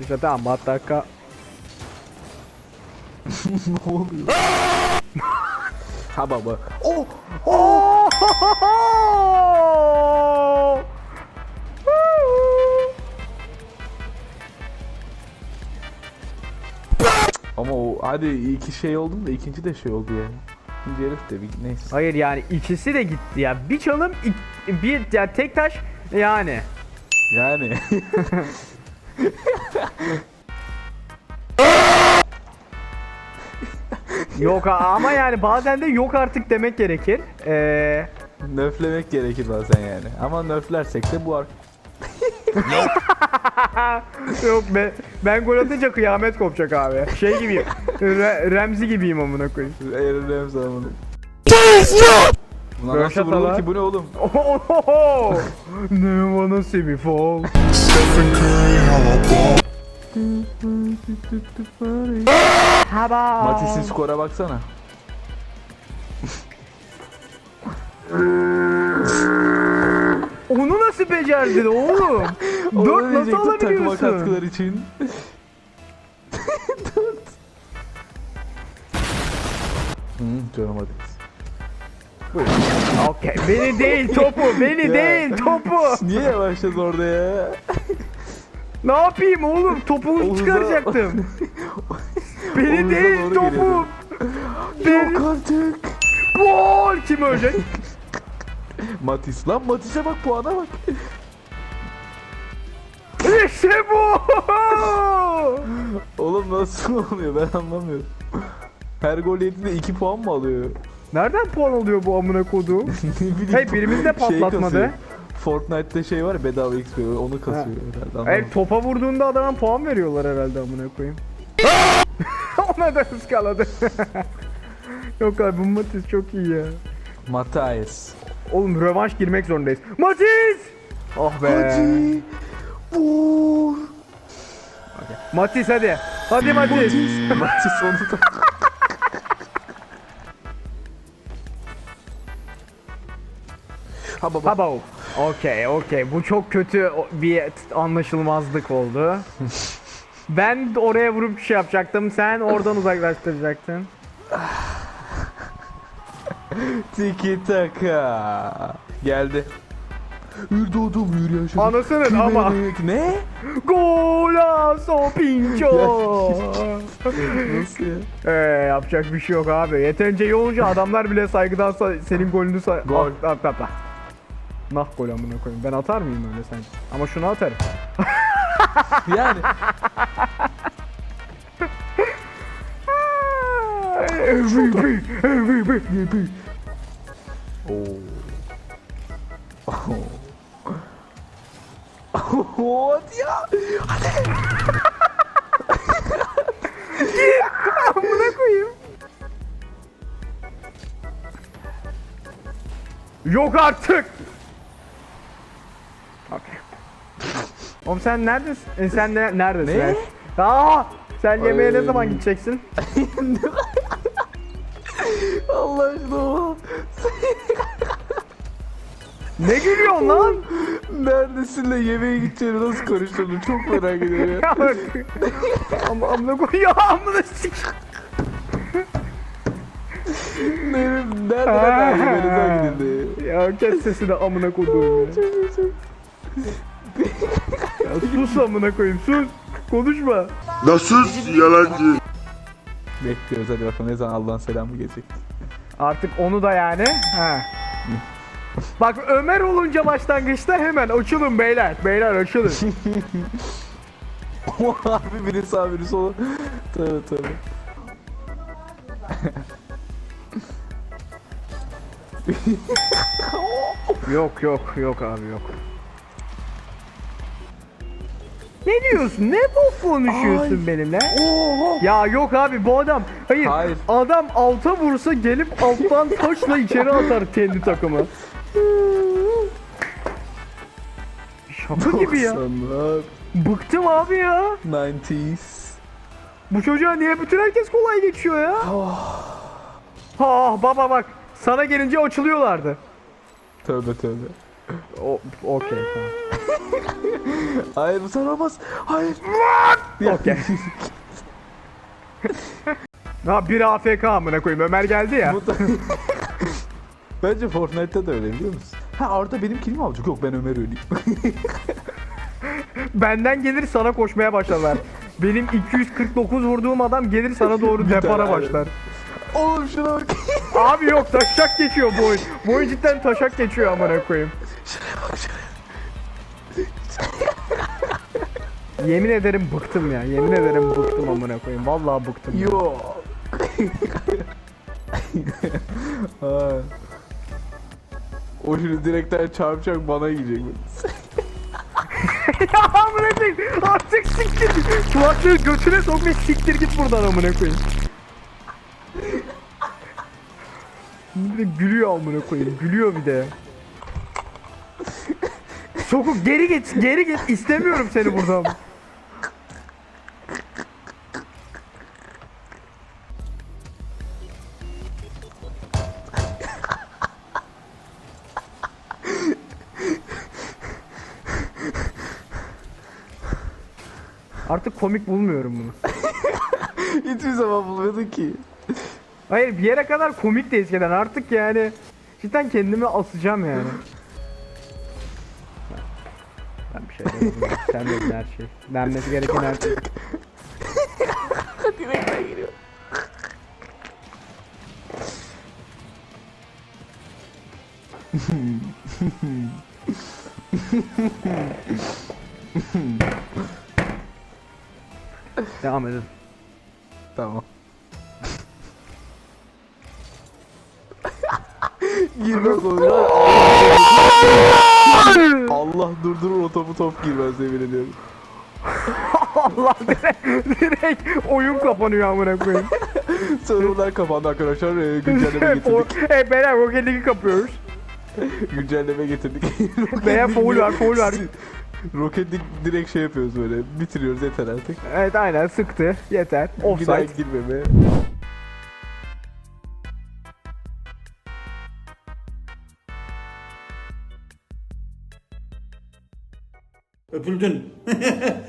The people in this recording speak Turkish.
İşte tamam Mataka. ne oluyor? ha baba. Oh! Oh! Ama o hadi iki şey oldum da ikinci de şey oldu yani. İkinci herif de bir neyse. Hayır yani ikisi de gitti ya. Bir çalım ik- bir yani tek taş yani. Yani. Yok ama yani bazen de yok artık demek gerekir. Ee, nöflemek gerekir bazen yani. Ama nöflersek de bu ar- yok be, ben gol atınca kıyamet kopacak abi. Şey gibiyim. Re- Remzi gibiyim amına koyayım. Eğriliyorum sana Böyle nasıl vurulur şatalar. ki bu ne oğlum? Ohoho! ne wanna see me fall. Haba. Matis'in skora baksana. Onu nasıl becerdin oğlum? Dört nasıl diyecektim takıma alabiliyorsun? katkılar için. Hı, canım hadi. Okey. Beni değil topu. Beni Ya. değil topu. Niye yavaşladın orada ya? Ne yapayım oğlum? Topu Oğuz'a- çıkaracaktım. Beni Oğuz'a değil doğru topu. geliyordu. Beni Yok artık. gol kim ölecek? Matis lan Matis'e bak puana bak. işte bu. Oğlum nasıl oluyor ben anlamıyorum. Her gol yediğinde 2 puan mı alıyor? Nereden puan alıyor bu amına kodu? Hey, birimiz de şey patlatmadı. kasıyor. Fortnite'te şey var ya bedava XP onu kasıyor herhalde. Hayır anlamadım. topa vurduğunda adama puan veriyorlar herhalde amına koyayım. Ona da ıskaladı. Yok abi bu Matiz çok iyi ya. Matthias. Oğlum rövanş girmek zorundayız. Matiz! Oh be. Hadi. Vur. Matiz hadi. Hadi Matiz. Matis onu da. Ha baba. Haba. Okey okey. Bu çok kötü bir anlaşılmazlık oldu. ben oraya vurup şey yapacaktım. Sen oradan uzaklaştıracaktın. Tiki taka. Geldi. Doğdum yürü yaşadım. Anasının ama. Ne? Golazo pincho. Nasıl ya? Eee yapacak bir şey yok abi. Yeterince iyi olunca adamlar bile saygıdan sa- senin golünü say... Gol. At, at, at, at. Nah gol amına koyayım. Ben atar mıyım öyle sen? Ama şunu atarım. Yani. MVP, MVP, MVP. Oo. Oo. Hadi ya. Amına koyayım. Yok artık. Okey. Oğlum sen neredesin? E, sen ne, neredesin? Ne? Aa, sen yemeğe ne zaman gideceksin? Allah aşkına. Ne gülüyorsun lan? Neredesin lan yemeğe gideceğini nasıl konuştuğunu çok merak ediyorum ya. Ya bak. Ama amına koy ya amına sik. Nerede, nerede daha gidildi. Ya kes sesini amına koyduğum ya. ya sus amına koyayım sus. Konuşma. Nasıl yalancı? Bekliyoruz hadi bakalım ne zaman Allah'ın selamı gelecek. Artık onu da yani. Ha. Bak Ömer olunca başlangıçta hemen açılın beyler. Beyler açılın. Harbi biri sağ biri sola. Tövbe tövbe. yok yok yok abi yok. Ne diyorsun? Ne bok konuşuyorsun Ay. benimle? Oo. Ya yok abi bu adam hayır, Hayır. adam alta vursa gelip alttan taşla içeri atar kendi takımı. Şaka gibi ya. 90'lar, Bıktım abi ya. 90s. Bu çocuğa niye bütün herkes kolay geçiyor ya? Ha baba bak sana gelince açılıyorlardı. Tövbe tövbe. O okey tamam. Hayır bu sefer olmaz. Hayır. Okey. Ha bir AFK amına koyayım Ömer geldi ya. Bu da- Bence Fortnite'ta da öyle biliyor musun? Ha Arda benim kilimi alacak. Yok ben Ömer öleyim. Benden gelir sana koşmaya başlarlar. Benim 249 vurduğum adam gelir sana doğru depara tane, başlar. Oğlum şuna bak. Abi yok taşak geçiyor bu oyun. Bu oyun cidden taşak geçiyor amına koyayım. Yemin ederim bıktım ya. Yemin ederim bıktım amına koyayım. Vallahi bıktım. Yo. ha. O şimdi direkten çarpacak bana yiyecek. ya amına koyayım. Artık siktir. Kulaklığı götüne sok ve siktir git buradan amına koyayım. Bir de gülüyor amına koyayım. Gülüyor bir de. Sokuk geri git. Geri git. İstemiyorum seni buradan. Artık komik bulmuyorum bunu. Hiçbir zaman bulmadın ki. Hayır bir yere kadar komik de eskiden artık yani cidden kendimi asacağım yani. Ben bir şey demedim. Sen dedin her şey. Denmesi gereken her şey. Direkten giriyor. Devam edin. Tamam. Girmez oyuna. Allah durdurur o topu top girmez yemin ediyorum. Allah direkt, direkt oyun kapanıyor amına koyayım. Serverlar kapandı arkadaşlar. Ee, güncelleme Hep o, getirdik. hep beyler Rocket League'i kapıyoruz. güncelleme getirdik. Veya foul var foul var. Rocket League direkt şey yapıyoruz böyle. Bitiriyoruz yeter artık. Evet aynen sıktı. Yeter. Bir daha Offside. girmeme. Öpüldün.